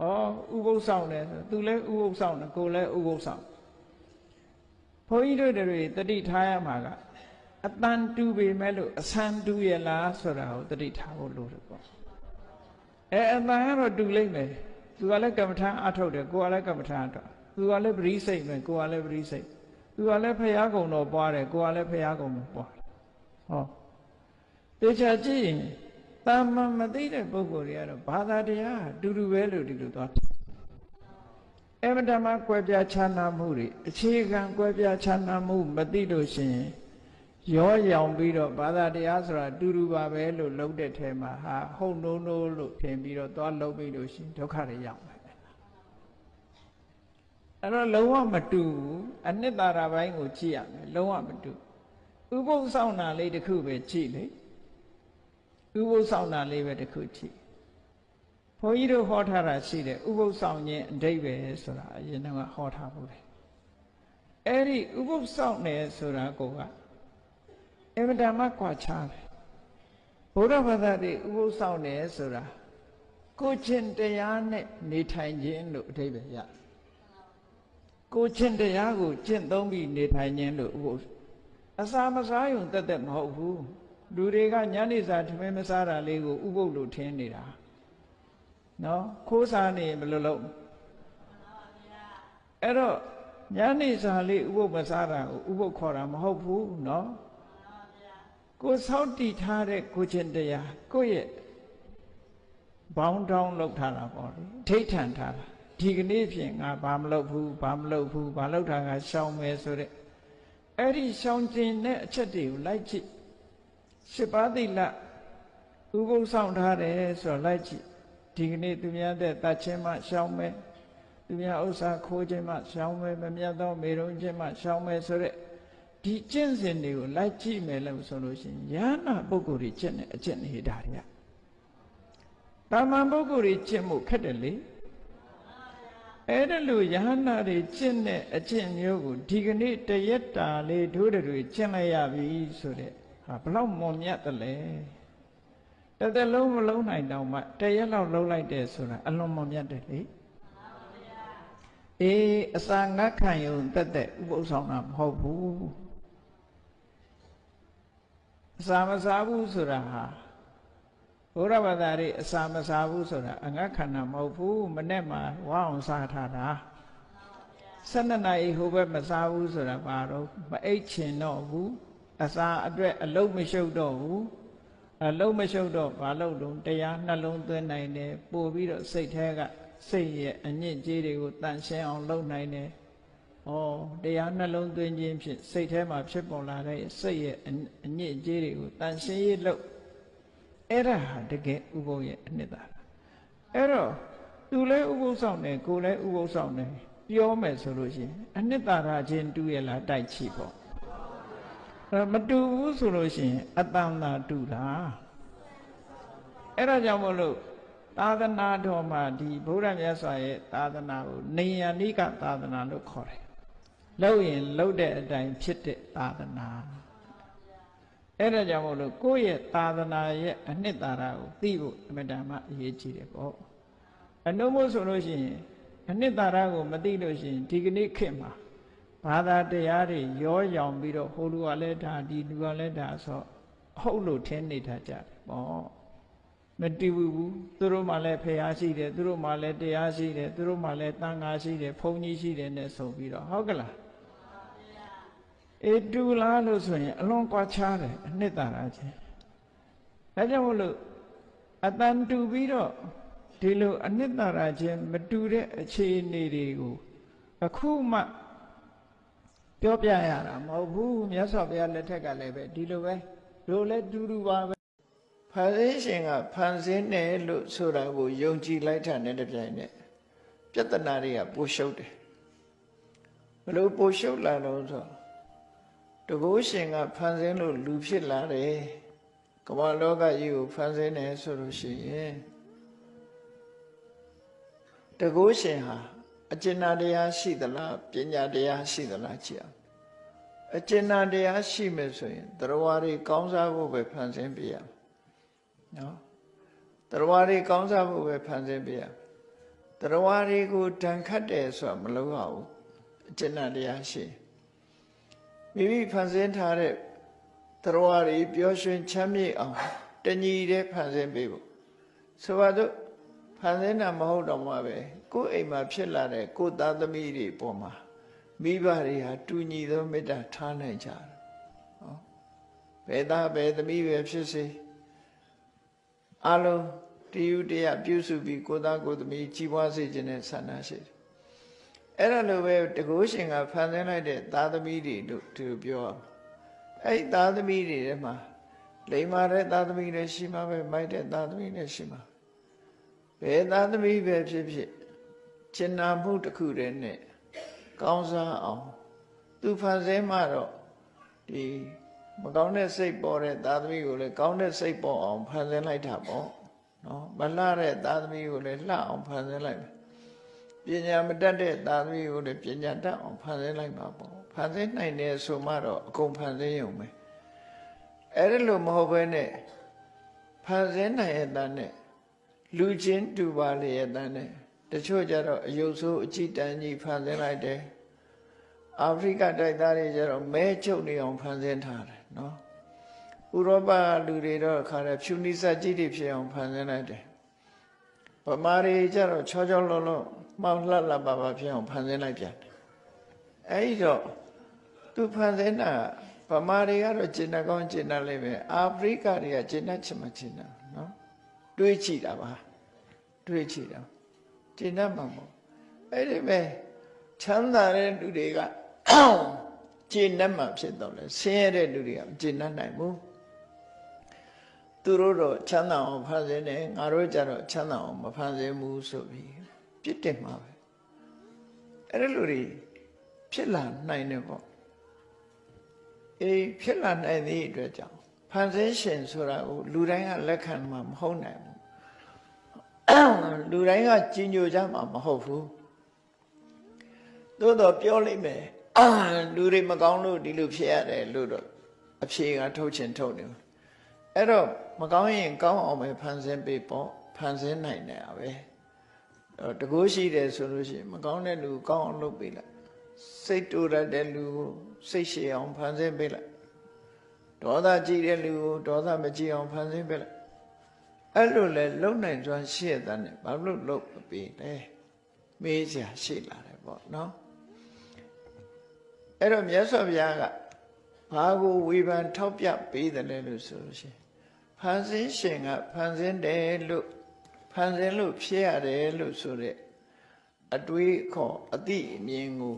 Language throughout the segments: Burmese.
ဩဥပုသ်ဆောင်တယ်ဆိုသူလည်းဥပုသ်ဆောင်တယ်ကိုယ်လည်းဥပုသ်ဆောင်ဘုန်းကြီးတို့တွေတတိထားရမှာကအတန်တူပေမဲ့လို့အဆန်တူရလားဆိုတာကိုတတိထားဖို့လိုတယ်ပေါ့အဲအတန်ကတော့တူလိမ့်မယ်သူကလည်းကမ္မထာအထုတ်တယ်ကိုယ်ကလည်းကမ္မထာအထုတ်သူကလည်းပရိစိတ်မယ်ကိုယ်ကလည်းပရိစိတ်သူကလည်းဖရာကုံတော်ပွားတယ်ကိုယ်ကလည်းဖရာကုံမပွားဟောတေချာကြည့်ရင် တာမန်မသိတဲ့ပုဂ္ဂိုလ်တွေကတော့ဘာသာတရားအတူတူပဲလို့ဒီလိုသွားအမတမကွဲပြားခြားနာမှုတွေအခြေခံကွဲပြားခြားနာမှုမသိလို့ရှိရင်ရောရောင်ပြီးတော့ဘာသာတရားဆိုတာအတူတူပါပဲလို့လုံးတဲ့ထဲမှာဟာဟုတ်နိုးနိုးလို့ထင်ပြီးတော့သွားလုံးပြီးလို့ရှိရင်ဒုက္ခတွေရောက်မယ်အဲ့တော့လုံးဝမတူဘူးအနှစ်သာရပိုင်းကိုကြည့်ရမယ်လုံးဝမတူဥပုသ်ဆောင်တာလေးတစ်ခုပဲကြည့်လေ ဥပုသ်ဆောင်တာလေးပဲတစ်ခုကြည့်ဘုန်းကြီးတို့ဟောထားတာရှိတယ်ဥပုသ်ဆောင်ခြင်းအဓိပ္ပာယ်ဆိုတာအရင်ကဟောထားဘူးလေအဲ့ဒီဥပုသ်ဆောင်တယ်ဆိုတာကအင်မတန်မှကွာခြားတယ်ဘုရားဘာသာတွေဥပုသ်ဆောင်တယ်ဆိုတာကိုချင်းတရားနဲ့နေထိုင်ခြင်းလို့အဓိပ္ပာယ်ရတယ်ကိုချင်းတရားကိုကျင့်သုံးပြီးနေထိုင်ခြင်းလို့ဥပုသ်အစာမစားရုံတက်တက်မဟုတ်ဘူး လူတွေကညနေစာထမင်းမစားတာလေးကိုဥပုသ်လို့ထင်နေတာနော်ခိုးစားနေဘယ်လိုလုပ်အဲ့တော့ညနေစာလေးဥပုသ်မစားတာကိုဥပုသ်ခေါ်တာမဟုတ်ဘူးနော်ကိုစောင့်တည်ထားတဲ့ကိုချင်းတရားကိုယ့်ရဲ့ဘောင်းတောင်းလောက်ထားတာပေါ့လေထိတ်ထန်ထားတာဒီကနေ့ဖြင့်ငါဘာမလုပ်ဘူးဘာမလုပ်ဘူးဘာလုပ်တာကရှောင်မယ်ဆိုတဲ့အဲ့ဒီရှောင်ကျင်တဲ့အချက်တွေကိုလိုက်ကြည့် ရှစ်ပါးသီလဥပုသ်ဆောင်ထားတယ်ဆိုတော့လိုက်ကြည့်ဒီကနေ့သူများတဲ့တတ်ချင်းမှရှောင်မယ်သူများဥစ္စာခိုးခြင်းမှရှောင်မယ်မမြတ်သောမေရုံခြင်းမှရှောင်မယ်ဆိုတဲ့ဒီကျင့်စဉ်တွေကိုလိုက်ကြည့်မယ်လို့ဆိုလို့ရှိရင်ယန္နာပုဂ္ဂိုလ်တွေကျင့်တဲ့အကျင့်နေတာတွေကတာမန်ပုဂ္ဂိုလ်တွေကျင့်မှုခက်တယ်လေအဲ့ဒါလို့ယဟနာတွေကျင့်တဲ့အကျင့်မျိုးကိုဒီကနေ့တရက်တာလေးဒုဒတွေကျင့်လိုက်ရပြီဆိုတဲ့ဟာ ဘလောက်မွန်မြတ်တယ်လဲတစ်သက်လုံးမလုံးနိုင်တော့မှတရက်လောက်လုံးလိုက်တယ်ဆိုတာအလွန်မွန်မြတ်တယ်လေအေးအစာငတ်ခံယုံတက်တဲ့ဥပုသ်ဆောင်တာမဟုတ်ဘူးအစာမစားဘူးဆိုတာဟာဘုရားဘာသာရေးအစာမစားဘူးဆိုတာအငတ်ခန္ဓာမဟုတ်ဘူးမနဲ့မှဝါအောင်စားထားတာ12နာရီဟိုဘက်မစားဘူးဆိုတာဘာတော့မအိတ်ချင်တော့ဘူး အစာအတွက်အလုံးမရှုပ်တော့ဘူးအလုံးမရှုပ်တော့ဘာလို့တုံးတရားနှလုံးသွင်းနိုင်တယ်ပို့ပြီးတော့စိတ်แท้ကစိတ်ရဲ့အညစ်အကြေးတွေကိုတန်ရှင်းအောင်လုပ်နိုင်တယ်ဩတရားနှလုံးသွင်းခြင်းဖြင့်စိတ်ထဲမှာဖြစ်ပေါ်လာတဲ့စိတ်ရဲ့အညစ်အကြေးတွေကိုတန်ရှင်းရေးလုပ်အဲ့ဒါဟာတကယ်ဥပုပ်ရဲ့အနှစ်သာအဲ့တော့သူလည်းဥပုပ်ဆောင်တယ်ကိုလည်းဥပုပ်ဆောင်တယ်ပြောမယ်ဆိုလို့ရှိရင်အနှစ်သာရချင်းတူရလားတိုက်ချိပေါ့ အဲ့မတူဘူးဆိုလို့ရှိရင်အတန်သာတူတာအဲ့ဒါကြောင့်မို့လို့သာသနာတော်မှာဒီဗုဒ္ဓမြတ်စွာရဲ့သာသနာကိုနေယနိကသာသနာလို့ခေါ်တယ်လို့ရင်လို့တဲ့အတိုင်းဖြစ်တဲ့သာသနာအဲ့ဒါကြောင့်မို့လို့ကိုယ့်ရဲ့သာသနာရဲ့အနှစ်သာရကိုသိဖို့အမတန်မှအရေးကြီးတယ်ပေါ့အနုမို့ဆိုလို့ရှိရင်အနှစ်သာရကိုမသိလို့ရှိရင်ဒီကနေ့ခေတ်မှာ ဘာသာတရားတွေရောရောင်ပြီးတော့ဟိုလူကလည်းဒါဒီလူကလည်းဒါဆိုဟုတ်လို့ထင်နေတာကြတယ်ပေါ့မတူဘူးသူတို့မှလည်းဖះရှိတယ်သူတို့မှလည်းတရားရှိတယ်သူတို့မှလည်းတန်ခါရှိတယ်ဘုန်းကြီးရှိတယ်နဲ့ဆိုပြီးတော့ဟုတ်ကလားအေတူလားလို့ဆိုရင်အလွန်ကွာခြားတယ်အနှစ်သာရချင်းဒါကြောင့်မို့လို့အတန်တူပြီးတော့ဒီလိုအနှစ်သာရချင်းမတူတဲ့အခြေအနေတွေကိုအခုမှ ပြောပြရတာမဟုတ်ဘူးမြတ်စွာဘုရားလက်ထက်ကလည်းပဲဒီလိုပဲတို့လည်းတူတူပါပဲဖန်ဆင်းရှင်ကဖန်ဆင်းတယ်လို့ဆိုတာကိုယုံကြည်လိုက်တာနဲ့တပြိုင်နက်ပြဿနာတွေကပိုရှုပ်တယ်ဘလို့ပိုရှုပ်လာလို့ဆိုတကုရှင်ကဖန်ဆင်းလို့လူဖြစ်လာတယ်ကမ္ဘာလောကကြီးကိုဖန်ဆင်းတယ်ဆိုလို့ရှိရင်တကုရှင်ဟာ အကျဉ်းတရားရှိသလားပညာတရားရှိသလားကြည့်အောင်အကျဉ်းတရားရှိမယ်ဆိုရင်တရားတွေကောင်းစားဖို့ပဲဖန်ဆင်းပြရနော်တရားတွေကောင်းစားဖို့ပဲဖန်ဆင်းပြရတရားတွေကိုတန်ခတ်တယ်ဆိုတာမလုပ်ရဘူးအကျဉ်းတရားရှိမိမိဖန်ဆင်းထားတဲ့တရားတွေပျော်ရွှင်ချမ်းမြေ့အောင်တညီတဲ့ဖန်ဆင်းပေးဖို့ဆိုပါတော့ဖန်ဆင်းတာမဟုတ်တော့မှပဲ ကိုယ်အိမ်မှာဖြစ်လာတဲ့ကိုယ်သားသမီးတွေပေါ်မှာမိဘတွေဟာတူညီသောမေတ္တာထားနိုင်ကြတယ်ဟောဘယ်သားဘယ်သမီးပဲဖြစ်စေအလုံးတည်ယူတရားပြုစုပြီးကိုယ်သားကိုယ်သမီးကြီးပွားစေခြင်းနဲ့ဆန္ဒရှိတယ်အဲ့ဒါလိုပဲတကုရှင်ကဖန်ဆင်းလိုက်တဲ့သားသမီးတွေတို့သူပြောအောင်အဲ့ဒီသားသမီးတွေထဲမှာလိမ္မာတဲ့သားသမီးတွေရှိမှာပဲမိုက်တဲ့သားသမီးတွေရှိမှာဘယ်သားသမီးပဲဖြစ်ဖြစ် ကျင်နာမှုတစ်ခုတည်းနဲ့ကောင်းစားအောင် သူဖန်ဆင်းမှတော့ဒီမကောင်းတဲ့စိတ်ပေါ်တဲ့သားသမီးကိုလည်းကောင်းတဲ့စိတ်ပေါ်အောင်ဖန်ဆင်းလိုက်တာပေါ့နော်မလှတဲ့သားသမီးကိုလည်းလှအောင်ဖန်ဆင်းလိုက်မယ်ပညာမတတ်တဲ့သားသမီးကိုလည်းပညာတတ်အောင်ဖန်ဆင်းလိုက်ပါပေါ့ဖန်ဆင်းနိုင်တယ်ဆိုမှတော့အကုန်ဖန်ဆင်းရုံပဲအဲ့ဒါလို့မဟုတ်ဘဲနဲ့ဖန်ဆင်းနိုင်ရဲ့တန်းနဲ့လူချင်းတူပါလေရဲ့တန်းနဲ့ တချို့ကြတော့အယုတ်ဆိုးအကြည့်တန်းကြီးဖန်ဆင်းလိုက်တယ်အာဖရိကတိုက်သားတွေကျတော့မဲချုပ်နေအောင်ဖန်ဆင်းထားတယ်နော်ဥရောပလူတွေတော့ခါတယ်ဖြူနိစကြီးတွေဖြစ်အောင်ဖန်ဆင်းလိုက်တယ်ဗမာတွေကျတော့ချောချောလုံးလုံးမောင်လှလှပါပါဖြစ်အောင်ဖန်ဆင်းလိုက်ပြန်တယ်အဲဒီတော့သူဖန်ဆင်းတာဗမာတွေကတော့ကျင်နာကောင်းကျင်နာလိမ့်မယ်အာဖရိကတွေကကျင်နာချင်မှကျင်နာနော်တွေးကြည့်တာပါတွေးကြည့်တာ ကျင်နာမှာမဟုတ်အဲ့ဒီပဲချမ်းသာတဲ့လူတွေကကျင်နာမှာဖြစ်တော့လေဆင်းရဲတဲ့လူတွေကမကျင်နာနိုင်ဘူးသူတို့တော့ချမ်းသာအောင်ဖန်ဆင်းတယ်ငါတို့ကြတော့ချမ်းသာအောင်မဖန်ဆင်းဘူးဆိုပြီးပြစ်တင်မှာပဲအဲ့ဒီလူတွေဖြစ်လာနိုင်တယ်ပေါ့အေးဖြစ်လာနိုင်သည့်အတွက်ကြောင့်ဖန်ဆင်းရှင်ဆိုတာကိုလူတိုင်းကလက်ခံမှာမဟုတ်နိုင်ဘူး လူတိုင်းကကြီးညိုကြမှာမဟုတ်ဘူးသို့တော့ပြောလိုက်မယ်လူတွေမကောင်းလို့ဒီလိုဖြစ်ရတယ်လို့တော့အဖြေကထုတ်ချင်ထုတ်နေတယ်အဲ့တော့မကောင်းရင်ကောင်းအောင်ပဲဖန်ဆင်းပေးပေါ့ဖန်ဆင်းနိုင်တယ်ပဲအဲ့တကိုးရှိတယ်ဆိုလို့ရှိရင်မကောင်းတဲ့လူကောင်းအောင်လုပ်ပေးလိုက်စိတ်တူရတဲ့လူကိုစိတ်ရှည်အောင်ဖန်ဆင်းပေးလိုက်ဒေါသကြည့်တဲ့လူကိုဒေါသမကြည့်အောင်ဖန်ဆင်းပေးလိုက် အဲ့လိုလဲလုံနိုင်စွာရှေ့တဲ့နဲ့ဘာလို့လုံမပေးလဲမေးစရာရှိလာတယ်ပေါ့နော်အဲ့တော့မြတ်စွာဘုရားကဘာကိုဝေဖန်ထောက်ပြပေးတယ်လဲလို့ဆိုလို့ရှိရင်ဖန်ဆင်းရှင်ကဖန်ဆင်းတယ်လို့ဖန်ဆင်းလို့ဖြစ်ရတယ်လို့ဆိုတဲ့အတွေးခေါ်အတိအမြင်ကို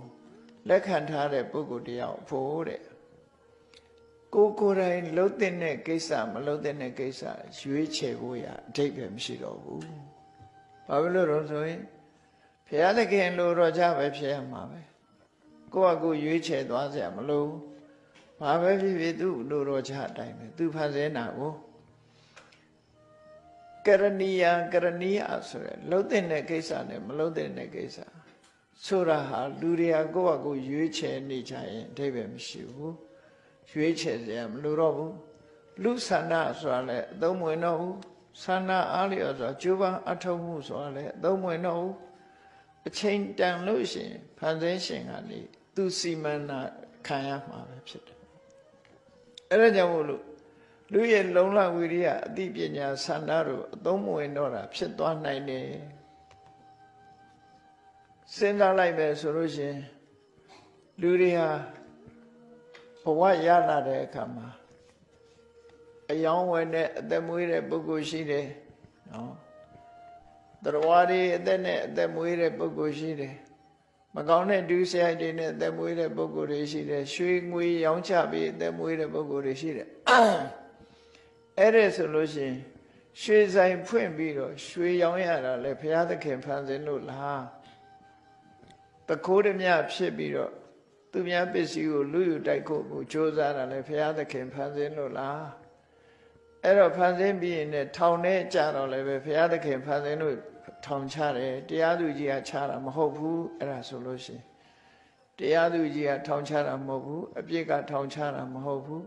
လက်ခံထားတဲ့ပုဂ္ဂိုလ်တယောက်ဖို့တဲ့ ကိုကိုယ်တိုင်လှုပ်တဲ့ကိစ္စမလှုပ်တဲ့ကိစ္စရွေးချယ်ဖို့ရအထိပ္ပယ်မရှိတော့ဘူး။ဘာဖြစ်လို့လဲဆိုရင်ဘုရားသခင်လိုတော့ကြပဲဖြစ်ရမှာပဲ။ကိုယ့်အကူရွေးချယ်သွားစရာမလိုဘူး။ဘာပဲဖြစ်ဖြစ်သူ့လိုတော့ကြအတိုင်းပဲသူဖန်ဆင်းတာကိုကရဏီယကရဏီယဆိုရယ်လှုပ်တဲ့ကိစ္စနဲ့မလှုပ်တဲ့ကိစ္စဆိုတာဟာလူတွေကကိုယ့်အကူရွေးချယ်နေကြရင်အထိပ္ပယ်မရှိဘူး။ ရွေးချယ်စရာမလိုတော့ဘူးလူဆန္ဒဆိုတာလည်းအသုံးဝင်တော့ဘူးဆန္ဒအားလျော်ဆိုတာကျိုးပန်းအထောက်မှုဆိုတာလည်းအသုံးဝင်တော့ဘူးအချိန်တန်လို့ရှိရင်ဖန်ဆင်းရှင်ကနေသူစီမံတာခံရမှာပဲဖြစ်တယ်အဲ့ဒါကြောင့်မို့လို့လူရဲ့လုံလဝိရိယအသိပညာဆန္ဒတို့အသုံးမဝင်တော့တာဖြစ်သွားနိုင်တယ်စဉ်းစားလိုက်ပဲဆိုလို့ရှိရင်လူတွေဟာ ဘဝရလာတဲ့အခါမှာအယောင်းဝယ်နဲ့အသက်မွေးတဲ့ပုဂ္ဂိုလ်ရှိတယ်နော်တရားတွေအသက်နဲ့အသက်မွေးတဲ့ပုဂ္ဂိုလ်ရှိတယ်မကောင်းတဲ့ဒုစရိုက်တွေနဲ့အသက်မွေးတဲ့ပုဂ္ဂိုလ်တွေရှိတယ်ရွှေငွေရောင်းချပြီးအသက်မွေးတဲ့ပုဂ္ဂိုလ်တွေရှိတယ်အဲ့ဒါဆိုလို့ရှိရင်ရွှေဆိုင်ဖွင့်ပြီးတော့ရွှေရောင်းရတာလေဘုရားသခင်ဖန်ဆင်းလို့လားတခိုးဓမြဖြစ်ပြီးတော့ သူများပစ္စည်းကိုလူယူတိုက်ဖို့ကိုကြိုးစားတာလေဘုရားသခင်ဖန်ဆင်းလို့လားအဲ့တော့ဖန်ဆင်းပြီးရင်လည်းထောင်ထဲကြတော့လည်းပဲဘုရားသခင်ဖန်ဆင်းလို့ထောင်ချတယ်တရားသူကြီးကချတာမဟုတ်ဘူးအဲ့ဒါဆိုလို့ရှိရင်တရားသူကြီးကထောင်ချတာမဟုတ်ဘူးအပြစ်ကထောင်ချတာမဟုတ်ဘူး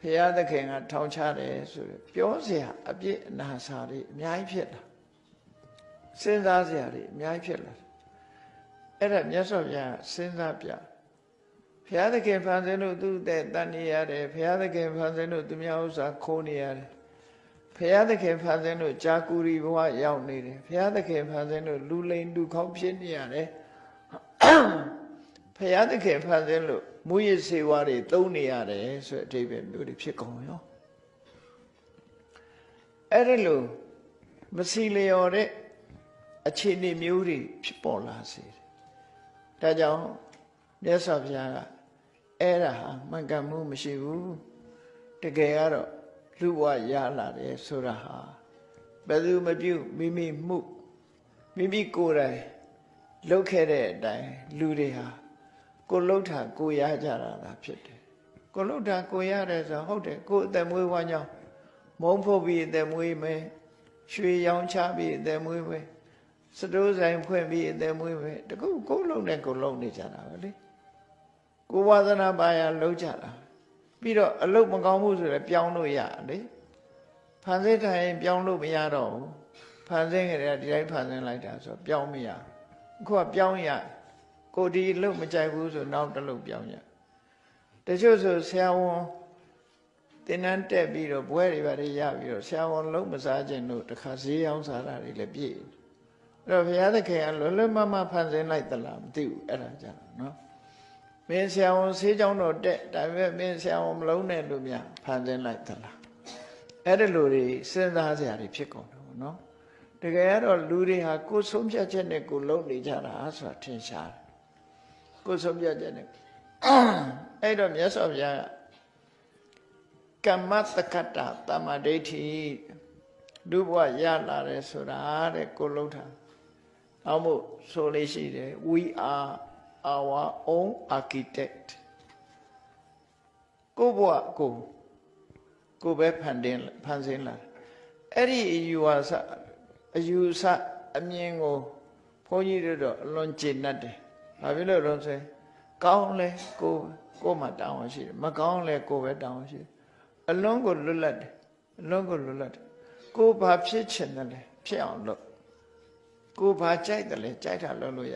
ဘုရားသခင်ကထောင်ချတယ်ဆိုပြောเสียအပြစ်အနာစာတွေအများကြီးဖြစ်တာ စဉ်းစားစရာတွေအများကြီးဖြစ်လာတယ်အဲ့ဒါမြတ်စွာဘုရားစဉ်းစားပြ ဘုရားသခင်ဖန်ဆင်းလို့သူ့တဲ့တန်နေရတယ်ဘုရားသခင်ဖန်ဆင်းလို့သူများဥစ္စာခိုးနေရတယ်ဘုရားသခင်ဖန်ဆင်းလို့ဂျာကူရီဘဝရောက်နေတယ်ဘုရားသခင်ဖန်ဆင်းလို့လူလိန်လူခေါက်ဖြစ်နေရတယ်ဘုရားသခင်ဖန်ဆင်းလို့မူရစ်စေဝါတွေသုံးနေရတယ်ဆိုတဲ့အဓိပ္ပာယ်မျိုးတွေဖြစ်ကုန်ရောအဲ့ဒါလို့မစီလျော်တဲ့အခြေအနေမျိုးတွေဖြစ်ပေါ်လာစေတယ်ဒါကြောင့်မြတ်စွာဘုရားက အဲ့ဒါဟာမှန်ကန်မှုမရှိဘူးတကယ်ကတော့လူဘဝရလာတယ်ဆိုတာဟာဘယ်သူမပြုမိမိမှုမိမိကိုယ်တိုင်လုပ်ခဲ့တဲ့အတိုင်းလူတွေဟာကိုလှုပ်တာကိုရကြတာလားဖြစ်တယ်ကိုလှုပ်တာကိုရတယ်ဆိုဟုတ်တယ်ကိုအသက်မွေးဝမ်းကြောင်းမုံဖို့ပြီးအသက်မွေးမယ်ရွှေရောင်ချပြီးအသက်မွေးမယ်စတိုးဆိုင်ဖွင့်ပြီးအသက်မွေးမယ်တကူကိုလုံးနဲ့ကိုလုံးနေကြတာပဲလေ ကိုဝါသနာပါရလုံးကြတာပြီးတော့အလုတ်မကောင်းမှုဆိုလည်းပြောင်းလို့ရလေဖန်ဆင်းထိုင်ပြောင်းလို့မရတော့ဘူးဖန်ဆင်းကြတဲ့ဒီတိုင်းဖန်ဆင်းလိုက်တာဆိုပြောင်းမရအခုကပြောင်းရကိုဒီအလုတ်မကြိုက်ဘူးဆိုနောက်တစ်လုတ်ပြောင်းရတချို့ဆိုဆရာဝန်တင်နန်းတက်ပြီးတော့ဘွဲတွေပါတွေရပြီးတော့ဆရာဝန်လုံးမစားခြင်းတို့တခါဈေးရောင်းစားတာတွေလည်းပြည့်အဲ့တော့ဘုရားသခင်ကလွယ်လွယ်မမဖန်ဆင်းလိုက်သလားမသိဘူးအဲ့ဒါကြတော့နော် မင်းဆရာဝန်ဆေးကြောင်းတော့တက်ဒါပေမဲ့မင်းဆရာဝန်မလုံးနဲ့လို့များဖန်ဆင်းလိုက်သလားအဲ့ဒီလိုတွေစဉ်းစားစရာတွေဖြစ်ကုန်တယ်ပေါ့နော်တကယ်ကတော့လူတွေဟာကိုယ်ဆုံးဖြတ်ချက်နဲ့ကိုယ်လုံးနေကြတာဆိုတာထင်ရှားတယ်ကိုယ်ဆုံးဖြတ်ချက်နဲ့အဲ့တော့မြတ်စွာဘုရားကကမ္မတက္ကတတမ္မာဒိဋ္ဌိလူဘဝရလာတယ်ဆိုတာတဲ့ကိုလုံးထားအောင်မို့ဆိုလေးရှိတယ် we are our own architect ကိုဘဝကိုကိုပဲဖန်တင်ဖန်ဆင်းလာအဲ့ဒီအယူဝါစအယူဆအမြင်ကိုဘုန်းကြီးတို့တော့အလွန်ကျေနပ်တယ်။ဘာဖြစ်လို့လဲဆိုရင်ကောင်းလဲကိုကိုမှတောင်းရှိတယ်မကောင်းလဲကိုပဲတောင်းရှိတယ်အလွန်ကိုလွတ်လပ်တယ်အလွန်ကိုလွတ်လပ်တယ်ကိုဘာဖြစ်ချင်တယ်လဲဖြစ်အောင်လုပ်ကိုဘာကြိုက်တယ်လဲကြိုက်တာလုပ်လို့ရ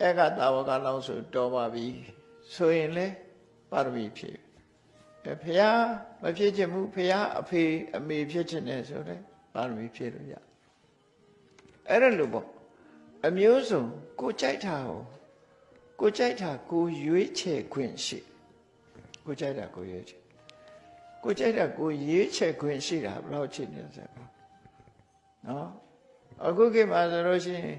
အဲ့ကတာဝကလောက်ဆိုတော်ပါပြီဆိုရင်လေပါရမီဖြစ်ဖျားမဖြစ်ချင်ဘူးဖျားအဖေအမေဖြစ်ချင်တယ်ဆိုတော့ပါရမီဖြစ်လို့ရအဲ့ဒါလို့ပေါ့အမျိုးစုံကိုကြိုက်တာကိုကိုကြိုက်တာကိုရွေးချယ်ခွင့်ရှိကိုကြိုက်တာကိုရွေးချယ်ကိုကြိုက်တာကိုရွေးချယ်ခွင့်ရှိတာဘယ်လောက်ချစ်နေစလဲနော်အခုခေတ်မှာဆိုလို့ရှိရင်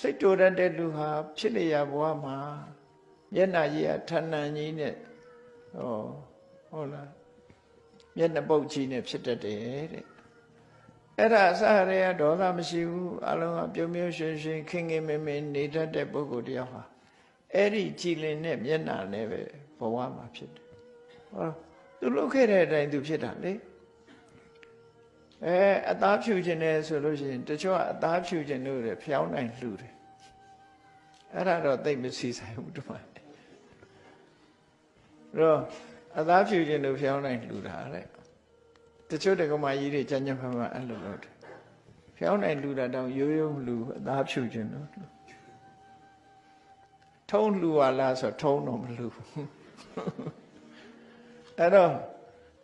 စိတ်တူရတဲ့လူဟာဖြစ်လျာဘဝမှာမျက်နှာကြီးကဌာဏန်ကြီးနဲ့ဟောဟုတ်လားမျက်နှာပုတ်ကြီးနဲ့ဖြစ်တတ်တယ်တဲ့အဲ့ဒါအစရေကဒေါသမရှိဘူးအလုံးကပြုံးပြုံးရွှင်ရွှင်ခင်ခင်မင်မင်နေတတ်တဲ့ပုဂ္ဂိုလ်တယောက်ဟာအဲ့ဒီကြည်လင်တဲ့မျက်နှာနဲ့ပဲဘဝမှာဖြစ်တယ်ဟောသူလုပ်ခဲ့တဲ့အတိုင်းသူဖြစ်တာလေ အဲအသားဖြူခြင်းနဲ့ဆိုလို့ရှိရင်တချို့ကအသားဖြူခြင်းလို့ရဖျောင်းနိုင်လှူတယ်အဲ့ဒါတော့သိပ်မစီဆိုင်ဘူးတမန်တော့အသားဖြူခြင်းလို့ဖျောင်းနိုင်လှူတာတဲ့တချို့တက္ကမကြီးတွေကြမ်းကြမ်းဖန်ဖန်အဲ့လိုလုပ်တယ်ဖျောင်းနိုင်လှူတာတောင်ရိုးရိုးမလှူအသားဖြူခြင်းလို့လှူထုံးလှူပါလားဆိုထုံးတော့မလှူဘူးအဲ့တော့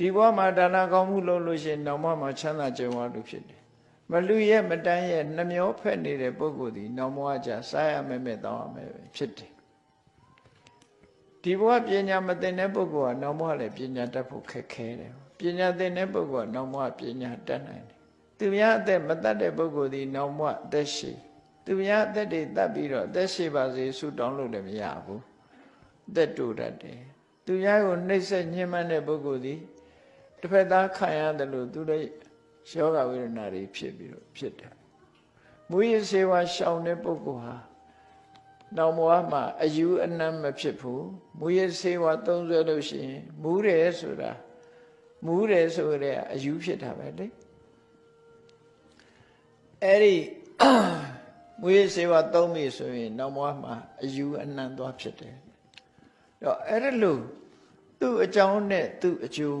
ဒီဘဝမှာဒါနကောင်းမှုလုပ်လို့ရှိရင်နောက်မှချမ်းသာကြွယ်ဝလို့ဖြစ်တယ်မလူရဲ့မတန်းရဲ့နှမျောဖက်နေတဲ့ပုဂ္ဂိုလ်ဒီနောက်ဘဝကျစားရမယ်မဲ့တောင်းရမယ်ပဲဖြစ်တယ်ဒီဘဝပညာမသိတဲ့ပုဂ္ဂိုလ်ကနောက်ဘဝလည်းပညာတတ်ဖို့ခက်ခဲတယ်ပညာသိတဲ့ပုဂ္ဂိုလ်ကနောက်ဘဝပညာတတ်နိုင်တယ်သူများအသက်မတတ်တဲ့ပုဂ္ဂိုလ်ဒီနောက်ဘဝအသက်ရှိသူများအသက်တွေတတ်ပြီးတော့အသက်ရှိပါစေဆုတောင်းလို့လည်းမရဘူးအသက်တူတတ်တယ်သူများကိုနှိပ်စက်ညှဉ်းပန်းတဲ့ပုဂ္ဂိုလ်ဒီ တစ်ဖက်သားခံရတယ်လို့သူလည်းယောဂဝေဒနာတွေဖြစ်ပြီးတော့ဖြစ်တယ်မူရစေဝါရှောင်တဲ့ပုဂ္ဂိုလ်ဟာနောက်ဘဝမှာအယူအနံ့မဖြစ်ဘူးမူရစေဝါသုံးဆွဲလို့ရှိရင်မူးတယ်ဆိုတာမူးတယ်ဆိုတဲ့အယူဖြစ်တာပဲလေအဲ့ဒီမူရစေဝါသုံးပြီဆိုရင်နောက်ဘဝမှာအယူအနံ့သွားဖြစ်တယ်တော့အဲ့ဒါလို့သူ့အကြောင်းနဲ့သူ့အကျိုး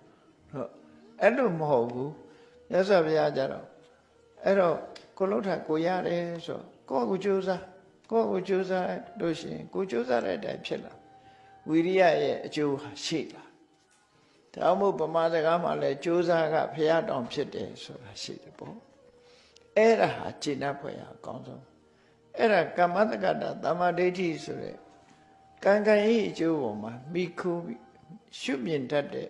အဲ့လိုမဟုတ်ဘူးမြတ်စွာဘုရားကြတော့အဲ့တော့ကိုလှုပ်တာကိုရတယ်ဆိုကိုယ့်ကိုကြိုးစားကိုယ့်ကိုကြိုးစားလို့ရှိရင်ကိုကြိုးစားတဲ့အတိုင်းဖြစ်လာဝိရိယရဲ့အကျိုးရှိလာဒါမှမဟုတ်ဗမာစကားမှာလည်းကြိုးစားကဘုရားတောင်ဖြစ်တယ်ဆိုတာရှိတယ်ပေါ့အဲ့ဒါဟာကျင့်တတ်ဖွယ်အကောင်းဆုံးအဲ့ဒါကမ္မတက္ကတာတမ္မာဒိဋ္ဌိဆိုတဲ့ကံကံဤအကျိုးပေါ်မှာမိခိုးရှုမြင်တတ်တဲ့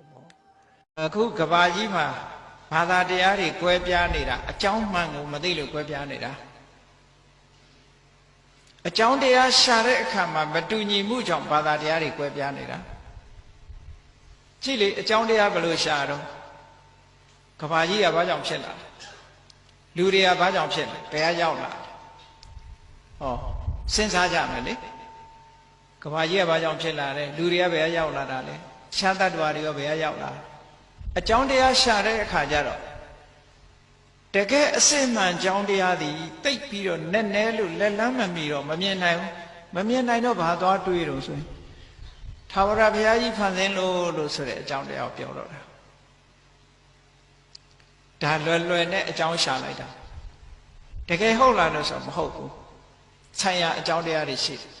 ်ပေါ့ အခုကဘာကြီးမှာဘာသာတရားတွေကွဲပြားနေတာအကြောင်းမှန်ကိုမသိလို့ကွဲပြားနေတာအကြောင်းတရားရှာတဲ့အခါမှာမတူညီမှုကြောင့်ဘာသာတရားတွေကွဲပြားနေတာကြည့်လေအကြောင်းတရားဘယ်လိုရှာတော့ကဘာကြီးကဘာကြောင့်ဖြစ်လာလူတွေကဘာကြောင့်ဖြစ်လဲဘယ်ကရောက်လာဟောစဉ်းစားကြမယ်လေကဘာကြီးကဘာကြောင့်ဖြစ်လာလဲလူတွေကဘယ်ကရောက်လာတာလဲရှားတတ္တဝါတွေကဘယ်ကရောက်လာ အကြောင်းတရားရှာတဲ့အခါကျတော့တကယ်အစစ်မှန်ကြောင်းတရားသည်တိတ်ပြီးတော့နက်နဲလို့လက်လန်းမမီတော့မမြင်နိုင်ဘူးမမြင်နိုင်တော့ဘာသွားတွေးတော့ဆိုရင်သာဝရဘုရားကြီးဖန်ဆင်းလို့လို့ဆိုတဲ့အကြောင်းတရားကိုပြောတော့တာဒါလွယ်လွယ်နဲ့အကြောင်းရှာလိုက်တာတကယ်ဟုတ်လားလို့ဆိုမဟုတ်ဘူးဆံရအကြောင်းတရားတွေရှိတယ်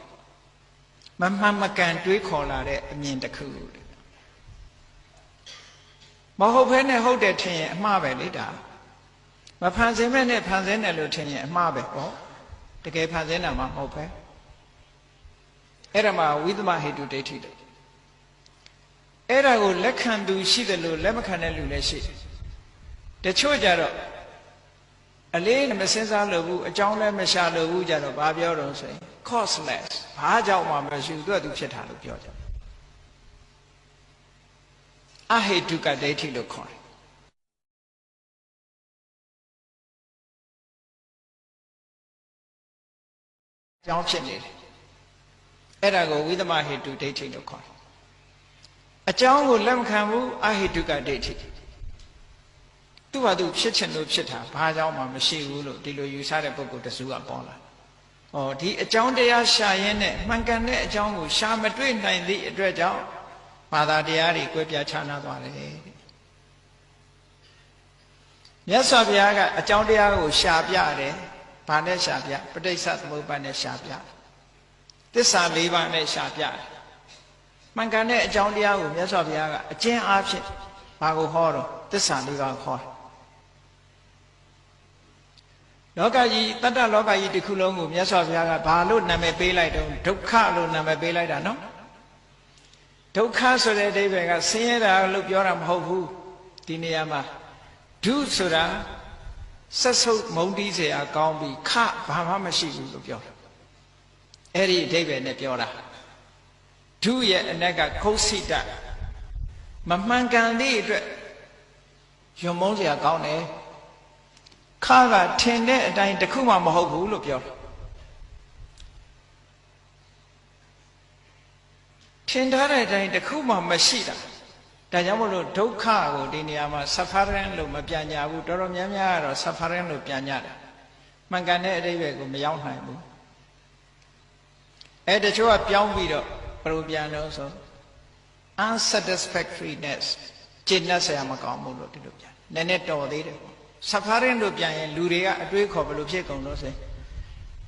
မမှန်မကန်တွေးခေါ်လာတဲ့အမြင်တစ်ခုမဟုတ်ဘဲနဲ့ဟုတ်တယ်ထင်ရင်အမှားပဲလေဒါမဖန်ဆင်းမဲ့နဲ့ဖန်ဆင်းတယ်လို့ထင်ရင်အမှားပဲဟောတကယ်ဖန်ဆင်းတာမှမဟုတ်ပဲအဲ့ဒါမှဝိသမဟေတုဒိဋ္ဌိလို့အဲ့ဒါကိုလက်ခံသူရှိတယ်လို့လက်မခံတဲ့လူလည်းရှိတယ်တချို့ကြတော့ အလေးနဲ့မစင်စားလို့ဘူးအကြောင်းလည်းမရှာလို့ဘူးကြတော့ဘာပြောတော့ဆိုရင် causeless ဘာကြောင့်မှမရှိဘူးသူကသူဖြစ်တာလို့ပြောကြအဟေတုကဒိဋ္ဌိလို့ခေါ်တယ်အကြောင်းဖြစ်နေတယ်အဲ့ဒါကိုဝိသမဟေတုဒိဋ္ဌိလို့ခေါ်တယ်အကြောင်းကိုလက်မခံဘူးအဟိတုကဒိဋ္ဌိ သူ့ဟာသူဖြစ်ချင်လို့ဖြစ်တာဘာကြောင့်မှမရှိဘူးလို့ဒီလိုယူဆတဲ့ပုဂ္ဂိုလ်တစုကပေါ်လာ။ဩဒီအကြောင်းတရားရှာရင်းနဲ့မှန်ကန်တဲ့အကြောင်းကိုရှာမတွေ့နိုင်သည့်အတွက်ကြောင့်ဘာသာတရားတွေကွဲပြားခြားနားသွားတယ်တဲ့။မြတ်စွာဘုရားကအကြောင်းတရားကိုရှာပြတယ်။ဘာနဲ့ရှာပြပဋိစ္စသမုပ္ပါဒ်နဲ့ရှာပြ။သစ္စာ၄ပါးနဲ့ရှာပြတယ်။မှန်ကန်တဲ့အကြောင်းတရားကိုမြတ်စွာဘုရားကအကျဉ်းအားဖြင့်ဘာကိုဟောတော့သစ္စာ၄ပါးခေါ်တယ် လောကကြီးတတ္တလောကကြီးတစ်ခုလုံးကိုမြတ်စွာဘုရားကဘာလို့နာမည်ပေးလိုက်တော့ဒုက္ခလို့နာမည်ပေးလိုက်တာနော်ဒုက္ခဆိုတဲ့အဓိပ္ပာယ်ကဆင်းရဲတာလို့ပြောတာမဟုတ်ဘူးဒီနေရာမှာဒုဆိုတာဆက်ဆုပ်မုံတီးเสียကောင်းပြီးခဘာမှမရှိဘူးလို့ပြောတာအဲ့ဒီအဓိပ္ပာယ်နဲ့ပြောတာဒုရဲ့အ ਨੇ ကခုတ်စိတမမှန်ကန်သည့်အတွက်ယုံမုန်းเสียကောင်းတယ် ခါကထင်တဲ့အတိုင်းတခုမှမဟုတ်ဘူးလို့ပြောတယ်ထင်ထားတဲ့အတိုင်းတခုမှမရှိတာဒါကြောင့်မလို့ဒုက္ခကိုဒီနေရာမှာ suffering လို့မပြန်ညာဘူးတော်တော်များများကတော့ suffering လို့ပြန်ညာတယ်မှန်ကန်တဲ့အတိပ္ပယ်ကိုမရောက်နိုင်ဘူးအဲတချို့ကပြောင်းပြီးတော့ဘယ်လိုပြန်လို့ဆို unsatisfactoriness ကျင့်တတ်ဆရာမကောင်းဘူးလို့ဒီလိုပြန်နည်းနည်းတော်သေးတယ် ပေါ့ suffering လို့ပြန်ရင်လူတွေကအတွေးခေါ်ဘယ်လိုဖြစ်ကုန်လို့ဆို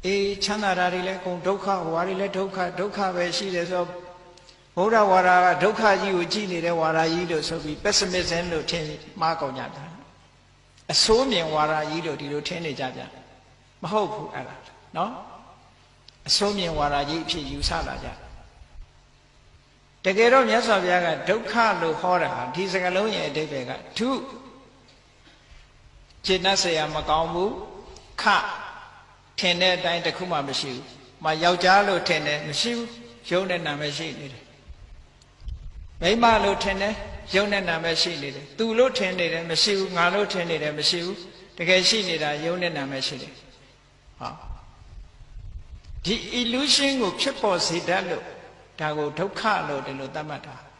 အေးချမ်းသာတာတွေလည်းကုန်ဒုက္ခဝါတွေလည်းဒုက္ခဒုက္ခပဲရှိတယ်ဆိုဘုရားဝါဒကဒုက္ခကြီးကိုကြည်နေတဲ့ဝါဒကြီးလို့ဆိုပြီး pessimism လို့ထင်မှားကုန်ကြတာအဆိုးမြင်ဝါဒကြီးလို့ဒီလိုထင်နေကြပြန်မဟုတ်ဘူးအဲ့ဒါနော်အဆိုးမြင်ဝါဒကြီးအဖြစ်ယူဆလာကြတကယ်တော့မြတ်စွာဘုရားကဒုက္ခလို့ဟောတာဒီစကားလုံးရဲ့အဓိပ္ပာယ်ကဒုကျ င့်တတ်เสียမကောင်းဘူးခထင်တဲ့အတိုင်းတခုမှမရှိဘူး။မယောက်ျားလို့ထင်တယ်မရှိဘူး။ရုံနဲ့နာမရှိနေတယ်။မိန်းမလို့ထင်တယ်ရုံနဲ့နာမရှိနေတယ်။သူလို့ထင်နေတယ်မရှိဘူး။ငါလို့ထင်နေတယ်မရှိဘူး။တကယ်ရှိနေတာရုံနဲ့နာမရှိတယ်။ဟောဒီ illusion ကိုဖြစ်ပေါ်စေတတ်လို့ဒါကိုဒုက္ခလို့ဒီလိုသတ်မှတ်တာ။